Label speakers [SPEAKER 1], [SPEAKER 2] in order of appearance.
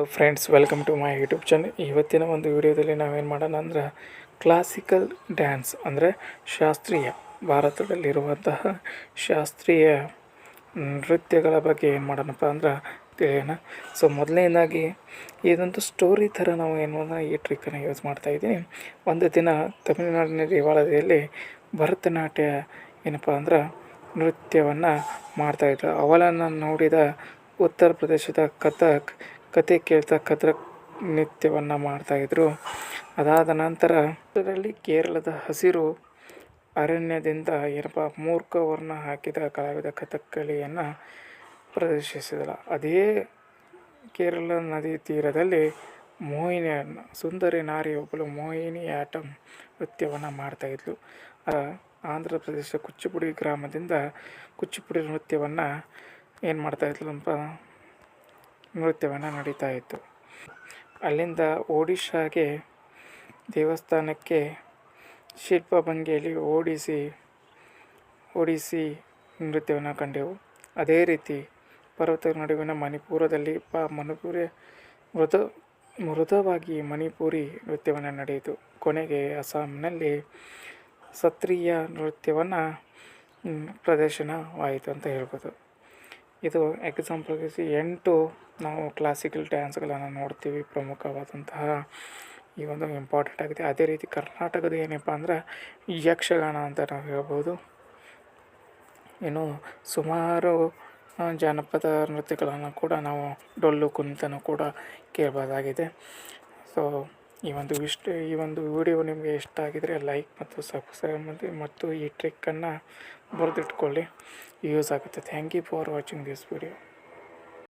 [SPEAKER 1] Hello friends welcome to my YouTube channel ಇವತ್ತಿನ ಒಂದು ವಿಡಿಯೋದಲ್ಲಿ ನಾವೇನು ಮಾಡೋಣ ಅಂದ್ರೆ ಕ್ಲಾಸಿಕಲ್ ಡ್ಯಾನ್ಸ್ ಅಂದರೆ ಶಾಸ್ತ್ರೀಯ ಭಾರತದಲ್ಲಿರುವಂತಹ ಶಾಸ್ತ್ರೀಯ ನೃತ್ಯಗಳ ಬಗ್ಗೆ ಏನು ಮಾಡೋಣಪ್ಪ ಅಂದ್ರೆ ತಿಳಿಯೋಣ. ಸೊ ಮೊದಲನೇದಾಗಿ ಇದೊಂದು ಸ್ಟೋರಿ ಥರ ನಾವು ಏನು ಮಾಡೋಣ, ಈ ಟ್ರಿಕ್ಕನ್ನು ಯೂಸ್ ಮಾಡ್ತಾ ಇದ್ದೀನಿ. ಒಂದು ದಿನ ತಮಿಳುನಾಡಿನ ದೇವಾಲಯದಲ್ಲಿ ಭರತನಾಟ್ಯ ಏನಪ್ಪ ಅಂದ್ರೆ ನೃತ್ಯವನ್ನು ಮಾಡ್ತಾಯಿದ್ರು ಅವಳನ್ನು ನೋಡಿದ ಉತ್ತರ ಪ್ರದೇಶದ ಕಥಕ್ ಕತೆ ಕೇಳ್ತಾ ಕಥಕ್ ನೃತ್ಯವನ್ನು ಮಾಡ್ತಾಯಿದ್ರು ಅದಾದ ನಂತರ ಅದರಲ್ಲಿ ಕೇರಳದ ಹಸಿರು ಅರಣ್ಯದಿಂದ ಏನಪ್ಪ ಮೂರ್ಖ ವರ್ಣ ಹಾಕಿದ ಕಲಾವಿದ ಕಥಕ್ಕಳಿಯನ್ನು ಪ್ರದರ್ಶಿಸಿದಳು ಅದೇ ಕೇರಳ ನದಿ ತೀರದಲ್ಲಿ ಮೋಹಿನಿಯನ್ನು ಸುಂದರಿ ನಾರಿಯೊಬ್ಬಳು ಆಟಂ ನೃತ್ಯವನ್ನು ಮಾಡ್ತಾಯಿದ್ಲು ಆಂಧ್ರ ಪ್ರದೇಶ ಕುಚ್ಚುಪುಡಿ ಗ್ರಾಮದಿಂದ ಕುಚ್ಚುಪುಡಿ ನೃತ್ಯವನ್ನು ಏನು ಮಾಡ್ತಾಯಿದ್ಲಂಪ ನೃತ್ಯವನ್ನು ನಡೀತಾ ಇತ್ತು. ಅಲ್ಲಿಂದ ಒಡಿಶಾಗೆ ದೇವಸ್ಥಾನಕ್ಕೆ ಶಿಲ್ಪಭಂಗಿಯಲ್ಲಿ ಓಡಿಸಿ ಓಡಿಸಿ ನೃತ್ಯವನ್ನು ಕಂಡೆವು. ಅದೇ ರೀತಿ ಪರ್ವತ ನಡುವಿನ ಮಣಿಪುರದಲ್ಲಿ ಪ, ಮಣಿಪುರಿ ಮೃದ, ಮೃದುವಾಗಿ ಮಣಿಪುರಿ ನೃತ್ಯವನ್ನು ನಡೆಯಿತು. ಕೊನೆಗೆ ಅಸ್ಸಾಂನಲ್ಲಿ ಸತ್ರಿಯ ನೃತ್ಯವನ್ನು ಪ್ರದರ್ಶನವಾಯಿತು ಅಂತ ಹೇಳ್ಬೋದು. ಇದು ಎಕ್ಸಾಂಪಲ್ಗೆ ಎಂಟು ನಾವು ಕ್ಲಾಸಿಕಲ್ ಡ್ಯಾನ್ಸ್ಗಳನ್ನು ನೋಡ್ತೀವಿ, ಪ್ರಮುಖವಾದಂತಹ ಈ ಒಂದು ಇಂಪಾರ್ಟೆಂಟ್ ಆಗಿದೆ. ಅದೇ ರೀತಿ ಕರ್ನಾಟಕದ ಏನಪ್ಪ ಅಂದ್ರೆ ಯಕ್ಷಗಾನ ಅಂತ ನಾವು ಹೇಳ್ಬೋದು. ಇನ್ನು ಸುಮಾರು ಜಾನಪದ ನೃತ್ಯಗಳನ್ನು ಕೂಡ ನಾವು ಡೊಳ್ಳು ಕುಣಿತನೂ ಕೂಡ ಕೇಳ್ಬೋದಾಗಿದೆ. ಸೊ ಈ ಒಂದು ಇಷ್ಟ ಈ ಒಂದು ವಿಡಿಯೋ ನಿಮಗೆ ಇಷ್ಟ ಆಗಿದರೆ ಲೈಕ್ ಮತ್ತು ಸಬ್ಸ್ಕ್ರೈಬ್ ಮಾಡಿ ಮತ್ತು ಈ ಟ್ರಿಕ್ಕನ್ನು ಬರೆದಿಟ್ಕೊಳ್ಳಿ. ಯೂಸ್ ಆಗುತ್ತೆ. Thank you for watching this video